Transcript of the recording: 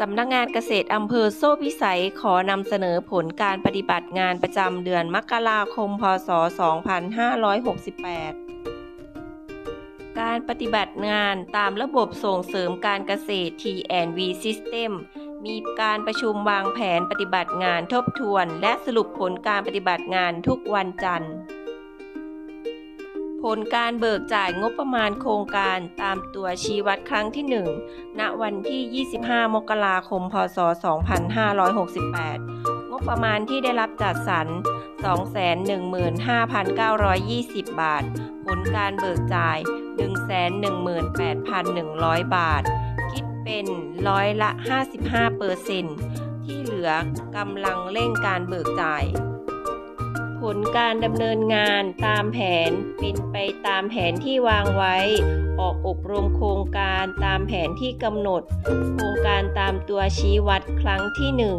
สำนักงานเกษตรอำเภอโซ่พิสัยขอนำเสนอผลการปฏิบัติงานประจำเดือนมกราคม พศ 2568 การปฏิบัติงานตามระบบส่งเสริมการเกษตร T&V System มีการประชุมวางแผนปฏิบัติงานทบทวน และสรุปผลการปฏิบัติงานทุกวันจันทร์ ผลการเบิกจ่ายงบประมาณโครงการตามตัวชี้วัดครั้งที่ 1 ณ วันที่ 25 มกราคม พศ 2568 งบประมาณที่ได้รับจัดสรร 215,920 บาท ผลการเบิกจ่าย 118,100 บาท คิดเป็นร้อยละ 55เปอร์เซ็นที่เหลือกำลังเร่งการเบิกจ่าย ลการดำเนินงานตามแผนเป็นไปตามแผนที่วางไว้ ออกอบรมโครงการตามแผนที่กำหนด โครงการตามตัวชี้วัดครั้งที่หนึ่ง